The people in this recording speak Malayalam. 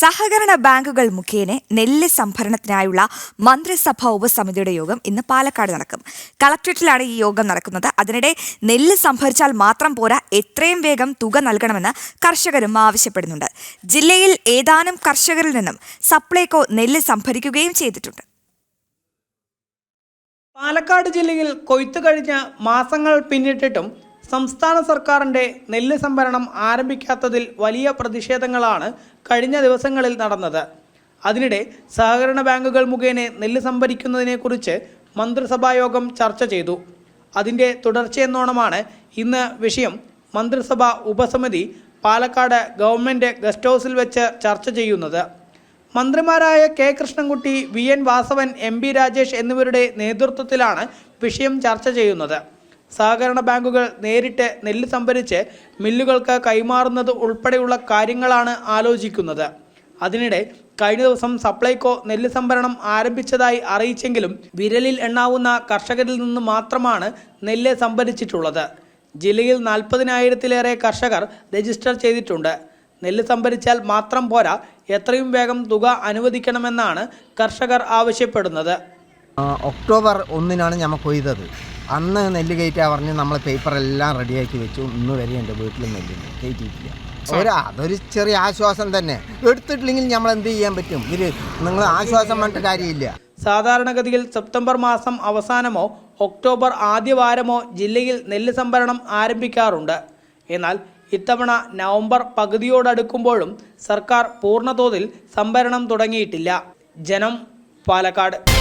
സഹകരണ ബാങ്കുകൾ മുഖേന നെല്ല് സംഭരണത്തിനായുള്ള മന്ത്രിസഭാ ഉപസമിതിയുടെ യോഗം ഇന്ന് പാലക്കാട് നടക്കും. കളക്ട്രേറ്റിലാണ് ഈ യോഗം നടക്കുന്നത്. അതിനിടെ നെല്ല് സംഭരിച്ചാൽ മാത്രം പോരാ എത്രയും വേഗം തുക നൽകണമെന്ന് കർഷകരും ആവശ്യപ്പെടുന്നുണ്ട്. ജില്ലയിൽ ഏതാനും കർഷകരിൽ നിന്നും സപ്ലൈകോ നെല്ല് സംഭരിക്കുകയും ചെയ്തിട്ടുണ്ട്. പാലക്കാട് ജില്ലയിൽ കൊയ്ത്തു കഴിഞ്ഞ മാസങ്ങൾ പിന്നിട്ടിട്ടും സംസ്ഥാന സർക്കാരിന്റെ നെല്ല് സംഭരണം ആരംഭിക്കാത്തതിൽ വലിയ പ്രതിഷേധങ്ങളാണ് കഴിഞ്ഞ ദിവസങ്ങളിൽ നടന്നത്. അതിനിടെ സഹകരണ ബാങ്കുകൾ മുഖേന നെല്ല് സംഭരിക്കുന്നതിനെക്കുറിച്ച് മന്ത്രിസഭായോഗം ചർച്ച ചെയ്തു. അതിന്റെ തുടർച്ചയെന്നോണമാണ് ഇന്ന് വിഷയം മന്ത്രിസഭാ ഉപസമിതി പാലക്കാട് ഗവൺമെന്റ് ഗസ്റ്റ് ഹൗസിൽ വെച്ച് ചർച്ച ചെയ്യുന്നത്. മന്ത്രിമാരായ K Krishnankutty V N Vasavan M B Rajesh എന്നിവരുടെ നേതൃത്വത്തിലാണ് വിഷയം ചർച്ച ചെയ്യുന്നത്. സഹകരണ ബാങ്കുകൾ നേരിട്ട് നെല്ല് സംഭരിച്ച് മില്ലുകൾക്ക് കൈമാറുന്നത് ഉൾപ്പെടെയുള്ള കാര്യങ്ങളാണ് ആലോചിക്കുന്നത്. അതിനിടെ കഴിഞ്ഞ ദിവസം സപ്ലൈകോ നെല്ല് സംഭരണം ആരംഭിച്ചതായി അറിയിച്ചെങ്കിലും വിരലിൽ എണ്ണാവുന്ന കർഷകരിൽ നിന്ന് മാത്രമാണ് നെല്ല് സംഭരിച്ചിട്ടുള്ളത്. ജില്ലയിൽ നാൽപ്പതിനായിരത്തിലേറെ കർഷകർ രജിസ്റ്റർ ചെയ്തിട്ടുണ്ട്. നെല്ല് സംഭരിച്ചാൽ മാത്രം പോരാ എത്രയും വേഗം തുക അനുവദിക്കണമെന്നാണ് കർഷകർ ആവശ്യപ്പെടുന്നത്. ഒക്ടോബർ ഒന്നിനാണ് ഞമ്മ കൊയ്തത്. അന്ന് നെല്ല് കയറ്റാ പറഞ്ഞ് നമ്മൾ പേപ്പർ എല്ലാം റെഡിയാക്കി വെച്ചു. ഇന്ന് വരെ എന്റെ വീട്ടിൽ നെല്ല് കയറ്റിയിട്ടില്ല. ഒരു അതൊരു ചെറിയ ആശ്വാസം തന്നെ. എടുത്തിട്ടില്ലെങ്കിൽ നമ്മൾ എന്ത് ചെയ്യാൻ പറ്റും? ഇത് നിങ്ങൾ ആശ്വാസം വേണ്ട കാര്യമില്ല. സാധാരണഗതിയിൽ സെപ്റ്റംബർ മാസം അവസാനമോ ഒക്ടോബർ ആദ്യ വാരമോ ജില്ലയിൽ നെല്ല് സംഭരണം ആരംഭിക്കാറുണ്ട്. എന്നാൽ ഇത്തവണ നവംബർ പകുതിയോടടുക്കുമ്പോഴും സർക്കാർ പൂർണതോതിൽ സംഭരണം തുടങ്ങിയിട്ടില്ല. ജനം പാലക്കാട്.